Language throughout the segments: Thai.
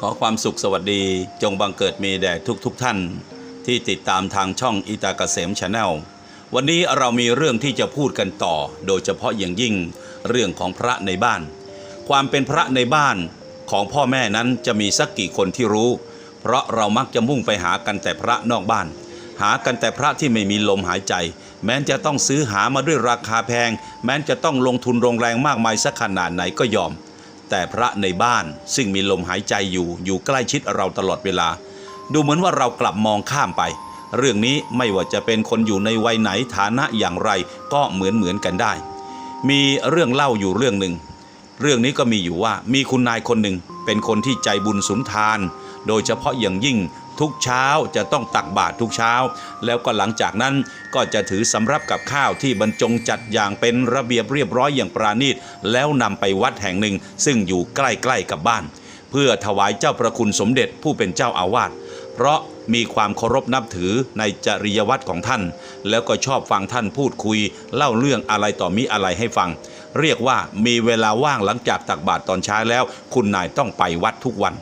ขอความสุขสวัสดีจงบังเกิดมีแด่ทุกทุกท่าน ที่ติดตามทางช่องอิตาเกษมชาแนลวันนี้เรามีเรื่องที่จะพูดกันต่อ โดยเฉพาะอย่างยิ่งเรื่องของพระในบ้าน ความเป็นพระในบ้านของพ่อแม่นั้นจะมีสักกี่คนที่รู้ เพราะเรามักจะมุ่งไปหากันแต่พระนอกบ้าน หากันแต่พระที่ไม่มีลมหายใจ แม้จะต้องซื้อหามาด้วยราคาแพง แม้จะต้องลงทุนโรงแรงมากมายสักขนาดไหนก็ยอม แต่พระในบ้านซึ่งมีลมหายใจอยู่อยู่ใกล้ชิดเราตลอดเวลา ดูเหมือนว่าเรากลับมองข้ามไป เรื่องนี้ไม่ว่าจะเป็นคนอยู่ในวัยไหนฐานะอย่างไรก็เหมือนเหมือนกันได้ มีเรื่องเล่าอยู่เรื่องหนึ่งเรื่องนี้ก็มีอยู่ว่ามีคุณนายคนหนึ่งเป็นคนที่ใจบุญสุนทาน โดยเฉพาะอย่างยิ่ง ทุกเช้าจะต้องตักบาตรทุกเช้า แล้วก็หลังจากนั้นก็จะถือสำรับกับข้าวที่บรรจงจัดอย่างเป็นระเบียบเรียบร้อยอย่างปราณีต แล้วนำไปวัดแห่งหนึ่ง ซึ่งอยู่ใกล้ๆกับบ้าน เพื่อถวายเจ้าประคุณสมเด็จผู้เป็นเจ้าอาวาสเพราะมีความเคารพนับถือในจริยวัตรของท่าน แล้วก็ชอบฟังท่านพูดคุย เล่าเรื่องอะไรต่อมีอะไรให้ฟัง เรียกว่ามีเวลาว่างหลังจากตักบาตรตอนเช้าแล้ว คุณนายต้องไปวัดทุกวัน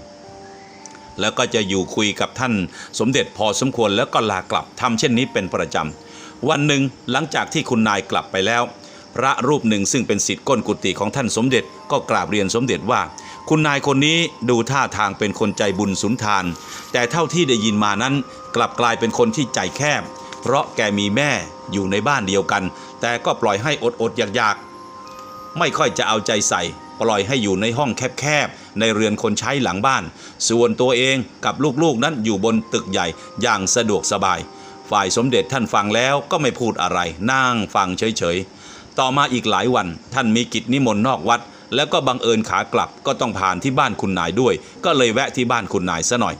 แล้วก็จะอยู่คุยกับท่านสมเด็จพอสมควรแล้วก็ลากลับทำเช่นนี้เป็นประจำ วันหนึ่งหลังจากที่คุณนายกลับไปแล้ว พระรูปหนึ่งซึ่งเป็นศิษย์ก้นกุฏิของท่านสมเด็จก็กราบเรียนสมเด็จว่า คุณนายคนนี้ดูท่าทางเป็นคนใจบุญสุนทาน แต่เท่าที่ได้ยินมานั้น กลับกลายเป็นคนที่ใจแคบ เพราะแกมีแม่อยู่ในบ้านเดียวกัน แต่ก็ปล่อยให้อดอดอยากๆไม่ค่อยจะเอาใจใส่ ปล่อยให้อยู่ในห้องแคบๆ ในเรือนคนใช้หลังบ้าน ส่วนตัวเองกับลูกๆนั้นอยู่บนตึกใหญ่อย่างสะดวกสบาย ฝ่ายสมเด็จท่านฟังแล้วก็ไม่พูดอะไร นั่งฟังเฉยๆ ต่อมาอีกหลายวันท่านมีกิจนิมนต์นอกวัด แล้วก็บังเอิญขากลับก็ต้องผ่านที่บ้านคุณนายด้วย ก็เลยแวะที่บ้านคุณนายซะหน่อย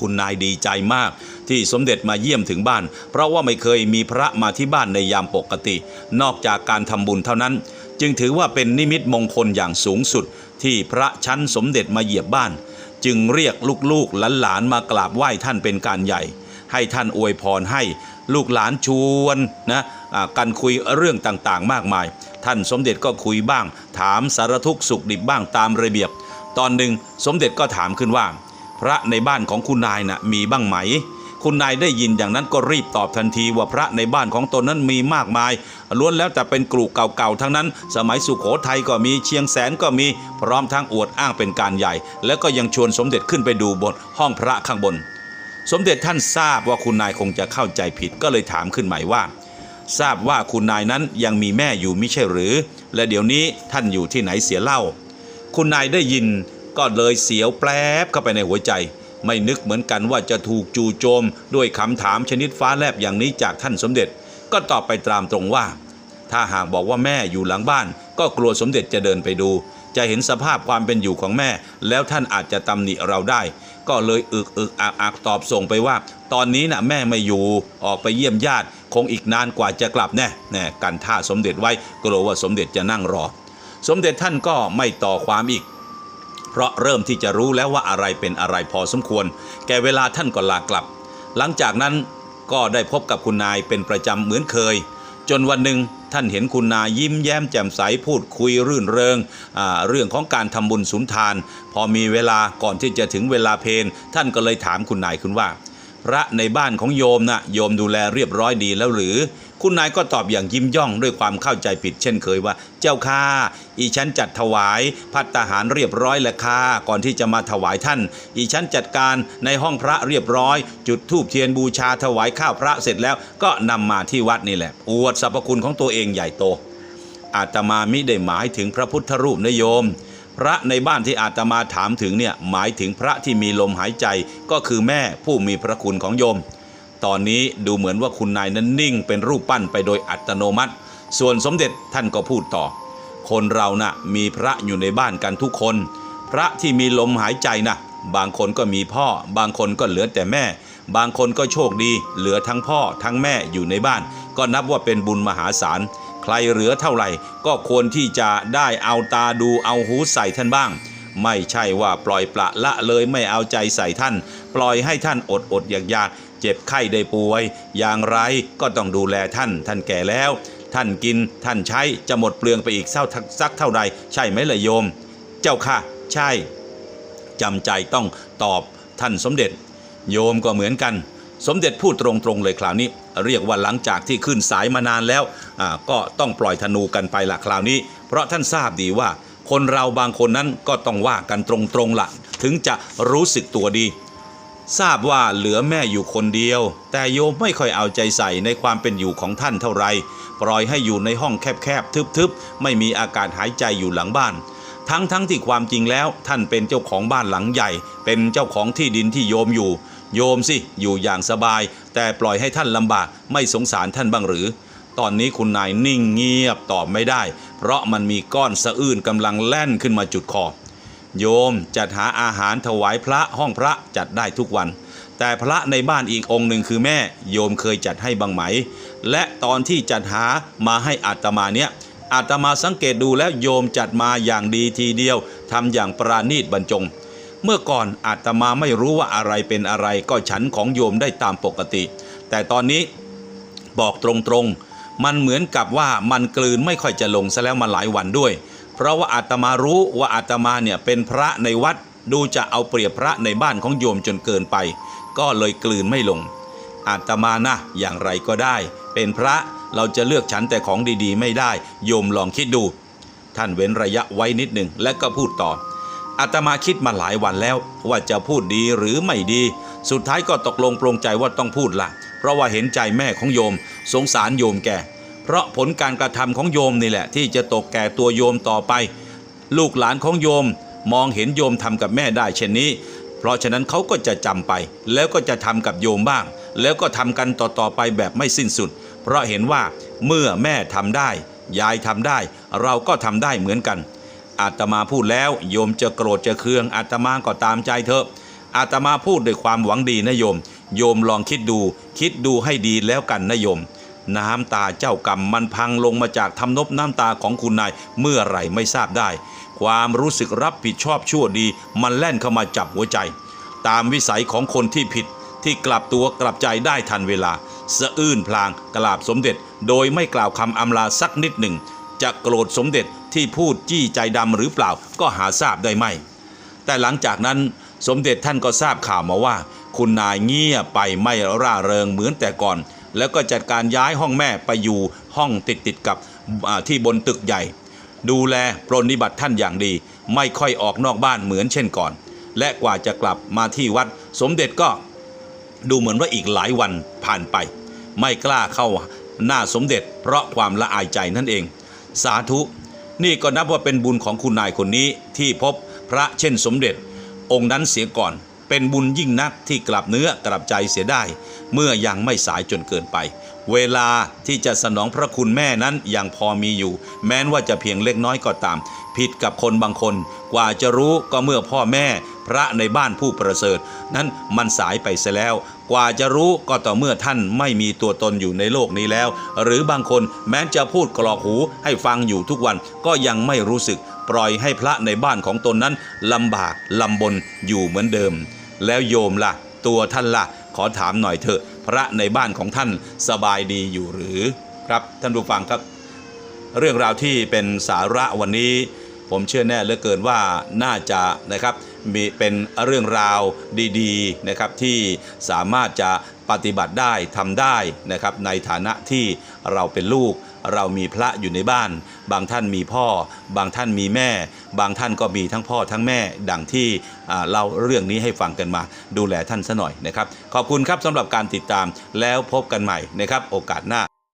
คุณนายดีใจมาก ที่สมเด็จมาเยี่ยมถึงบ้าน เพราะว่าไม่เคยมีพระมาที่บ้านในยามปกติ นอกจากการทำบุญเท่านั้น จึงถือว่าเป็นนิมิตมงคลอย่างสูงสุดที่พระชั้นสมเด็จมาเหยียบบ้าน จึงเรียกลูกๆหลานๆมากราบไหว้ท่านเป็นการใหญ่ ให้ท่านอวยพรให้ลูกหลานชวนนะอ่ากันคุยเรื่องต่างๆ มากมาย ท่านสมเด็จก็คุยบ้าง ถามสารทุกข์สุขดิบบ้างตามระเบียบ ตอนหนึ่งสมเด็จก็ถามขึ้นว่า พระในบ้านของคุณนายนะ่ะมีบ้างไหม คุณนายได้ยินอย่างนั้นก็รีบตอบทันทีว่าพระในบ้านของตนนั้นมีมากมาย ล้วนแล้วแต่เป็นกลุ่เก่าๆทั้งนั้น สมัยสุขโขทัยก็มีเชียงแสนก็มีพร้อมทั้งอวดอ้างเป็นการใหญ่ แล้วก็ยังชวนสมเด็จขึ้นไปดูบนห้องพระข้างบน สมเด็จท่านทราบว่าคุณนายคงจะเข้าใจผิดก็เลยถามขึ้นใหม่ว่า ทราบว่าคุณนายนั้นยังมีแม่อยู่มิใช่หรือ และเดี๋ยวนี้ท่านอยู่ที่ไหนเสียเล่า คุณนายได้ยินก็เลยเสียวแปลบเข้าไปในหัวใจ ไม่นึกเหมือนกันว่าจะถูกจู่โจมด้วยคำถามชนิดฟ้าแลบอย่างนี้จากท่านสมเด็จ ก็ตอบไปตามตรงว่า ถ้าหากบอกว่าแม่อยู่หลังบ้าน ก็กลัวสมเด็จจะเดินไปดู จะเห็นสภาพความเป็นอยู่ของแม่ แล้วท่านอาจจะตำหนิเราได้ ก็เลยอึกอึกอักอักตอบส่งไปว่า ตอนนี้นะแม่ไม่อยู่ออกไปเยี่ยมญาติ คงอีกนานกว่าจะกลับแน่แน่กันท่าสมเด็จไว้กลัวว่าสมเด็จจะนั่งรอ สมเด็จท่านก็ไม่ต่อความอีก เพราะเริ่มที่จะรู้แล้วว่าอะไรเป็นอะไรพอสมควร แก่เวลาท่านก็ลากลับ หลังจากนั้นก็ได้พบกับคุณนายเป็นประจำเหมือนเคย จนวันหนึ่งท่านเห็นคุณนายยิ้มแย้มแจ่มใสพูดคุยรื่นเริงเรื่องของการทำบุญสุนทาน พอมีเวลาก่อนที่จะถึงเวลาเพลท่านก็เลยถามคุณนายคุณว่า พระในบ้านของโยมนะโยมดูแลเรียบร้อยดีแล้วหรือ คุณนายก็ตอบอย่างยิ้มย่องด้วยความเข้าใจผิดเช่นเคยว่า เจ้าค่ะอีฉันจัดถวายพัตตาหารเรียบร้อยแล้วค่ะก่อนที่จะมาถวายท่าน อีฉันจัดการในห้องพระเรียบร้อย จุดธูปเทียนบูชาถวายข้าวพระเสร็จแล้วก็นำมาที่วัดนี่แหละ อวดสรรพคุณของตัวเองใหญ่โต อาตมามิได้หมายถึงพระพุทธรูปนะโยมพระในบ้านที่อาตมาถามถึงเนี่ยหมายถึงพระที่มีลมหายใจก็คือแม่ผู้มีพระคุณของโยม ตอนนี้ดูเหมือนว่าคุณนายนั้นนิ่งเป็นรูปปั้นไปโดยอัตโนมัติ ส่วนสมเด็จท่านก็พูดต่อ คนเรานะ่ะมีพระอยู่ในบ้านกันทุกคน พระที่มีลมหายใจนะบางคนก็มีพ่อ บางคนก็เหลือแต่แม่ บางคนก็โชคดี เหลือทั้งพ่อทั้งแม่อยู่ในบ้าน ก็นับว่าเป็นบุญมหาศาล ใครเหลือเท่าไหร่ ก็ควรที่จะได้เอาตาดูเอาหูใส่ท่านบ้าง ไม่ใช่ว่าปล่อยปละละเลยไม่เอาใจใส่ท่าน ปล่อยให้ท่านอดอดอยากอยาก เจ็บไข้ได้ป่วย อย่างไรก็ต้องดูแลท่าน ท่านแก่แล้ว ท่านกินท่านใช้จะหมดเปลืองไปอีกเท่าสักเท่าใดใช่ไหมล่ะโยม เจ้าค่ะ ใช่จำใจต้องตอบท่านสมเด็จ โยมก็เหมือนกัน สมเด็จพูดตรงๆเลยคราวนี้ เรียกว่าหลังจากที่ขึ้นสายมานานแล้วอ่าก็ต้องปล่อยธนูกันไปละคราวนี้ เพราะท่านทราบดีว่าคนเราบางคนนั้นก็ต้องว่ากันตรงๆละถึงจะรู้สึกตัวดี ทราบว่าเหลือแม่อยู่คนเดียว แต่โยมไม่ค่อยเอาใจใส่ในความเป็นอยู่ของท่านเท่าไรปล่อยให้อยู่ในห้องแคบๆทึบๆ ไม่มีอากาศหายใจอยู่หลังบ้าน ทั้งๆทที่ความจริงแล้วท่านเป็นเจ้าของบ้านหลังใหญ่ เป็นเจ้าของที่ดินที่โยมอยู่ โยมสิอยู่อย่างสบาย แต่ปล่อยให้ท่านลำบากไม่สงสารท่านบ้างหรือ ตอนนี้คุณนายนิ่งเงียบตอบไม่ได้ เพราะมันมีก้อนสะอื้นกำลังแล่นขึ้นมาจุดคอ โยมจัดหาอาหารถวายพระห้องพระจัดได้ทุกวัน แต่พระในบ้านอีกองค์หนึ่งคือแม่ โยมเคยจัดให้บางไหม และตอนที่จัดหามาให้อาตมาเนี่ยอาตมาสังเกตดูแล้วโยมจัดมาอย่างดีทีเดียวทำอย่างปราณีตบรรจง เมื่อก่อนอาตมาไม่รู้ว่าอะไรเป็นอะไรก็ฉันของโยมได้ตามปกติ แต่ตอนนี้บอกตรงๆ มันเหมือนกับว่ามันกลืนไม่ค่อยจะลงซะแล้วมาหลายวันด้วย เพราะว่าอาตมารู้ว่าอาตมาเนี่ยเป็นพระในวัดดูจะเอาเปรียบพระในบ้านของโยมจนเกินไป ก็เลยกลืนไม่ลง อาตมานะอย่างไรก็ได้ เป็นพระเราจะเลือกฉันแต่ของดีๆ ไม่ได้ โยมลองคิดดู ท่านเว้นระยะไว้นิดหนึ่งและก็พูดต่ออาตมาคิดมาหลายวันแล้ว ว่าจะพูดดีหรือไม่ดี สุดท้ายก็ตกลงปรงใจว่าต้องพูดละเพราะว่าเห็นใจแม่ของโยม สงสารโยมแก เพราะผลการกระทำของโยมนี่แหละ ที่จะตกแก่ตัวโยมต่อไป ลูกหลานของโยมมองเห็นโยมทำกับแม่ได้เช่นนี้ เพราะฉะนั้นเขาก็จะจำไป แล้วก็จะทำกับโยมบ้าง แล้วก็ทำกันต่อๆไปแบบไม่สิ้นสุด เพราะเห็นว่าเมื่อแม่ทำได้ ยายทำได้ เราก็ทำได้เหมือนกัน อาตมาพูดแล้วโยมจะโกรธจะเคืองอาตมาก็ตามใจเถอะอาตมาพูดด้วยความหวังดีนะโยม โยมลองคิดดู คิดดูให้ดีแล้วกันนะโยม น้ำตาเจ้ากรรมมันพังลงมาจากทำนบน้ำตาของคุณนายเมื่อไหร่ไม่ทราบได้ ความรู้สึกรับผิดชอบชั่วดีมันแล่นเข้ามาจับหัวใจ ตามวิสัยของคนที่ผิดที่กลับตัวกลับใจได้ทันเวลา สะอื้นพลางกราบสมเด็จ โดยไม่กล่าวคำอำลาสักนิดหนึ่ง จะโกรธสมเด็จที่พูดจี้ใจดำหรือเปล่าก็หาทราบได้ไม่ แต่หลังจากนั้นสมเด็จท่านก็ทราบข่าวมาว่า คุณนายเงียบไปไม่ร่าเริงเหมือนแต่ก่อน แล้วก็จัดการย้ายห้องแม่ไปอยู่ห้องติดติดๆกับที่บนตึกใหญ่ ดูแลปรนนิบัติท่านอย่างดี ไม่ค่อยออกนอกบ้านเหมือนเช่นก่อน และกว่าจะกลับมาที่วัด สมเด็จก็ดูเหมือนว่าอีกหลายวันผ่านไป ไม่กล้าเข้าหน้าสมเด็จ เพราะความละอายใจนั่นเอง สาธุ นี่ก็นับว่าเป็นบุญของคุณนายคนนี้ที่พบพระเช่นสมเด็จ องค์นั้นเสียก่อน เป็นบุญยิ่งนักที่กลับเนื้อกลับใจเสียได้ เมื่อยังไม่สายจนเกินไป เวลาที่จะสนองพระคุณแม่นั้นยังพอมีอยู่ แม้นว่าจะเพียงเล็กน้อยก็ตาม ผิดกับคนบางคน กว่าจะรู้ก็เมื่อพ่อแม่ พระในบ้านผู้ประเสริฐ นั้นมันสายไปเสียแล้ว กว่าจะรู้ก็ต่อเมื่อท่านไม่มีตัวตนอยู่ในโลกนี้แล้ว หรือบางคนแม้จะพูดกรอกหูให้ฟังอยู่ทุกวันก็ยังไม่รู้สึก ปล่อยให้พระในบ้านของตนนั้นลำบากลำบนอยู่เหมือนเดิม แล้วโยมล่ะ ตัวท่านล่ะ ขอถามหน่อยเถอะ พระในบ้านของท่านสบายดีอยู่หรือครับท่านผู้ฟังครับ เรื่องราวที่เป็นสาระวันนี้ ผมเชื่อแน่เหลือเกินว่าน่าจะนะครับมีเป็นเรื่องราวดีๆนะครับที่สามารถจะปฏิบัติได้ทำได้นะครับในฐานะที่เราเป็นลูก เรามีพระอยู่ในบ้าน บางท่านมีพ่อ บางท่านมีแม่ บางท่านก็มีทั้งพ่อทั้งแม่ ดังที่เล่าเรื่องนี้ให้ฟังกันมา ดูแลท่านซะหน่อยนะครับ ขอบคุณครับสำหรับการติดตามแล้วพบกันใหม่นะครับ โอกาสหน้า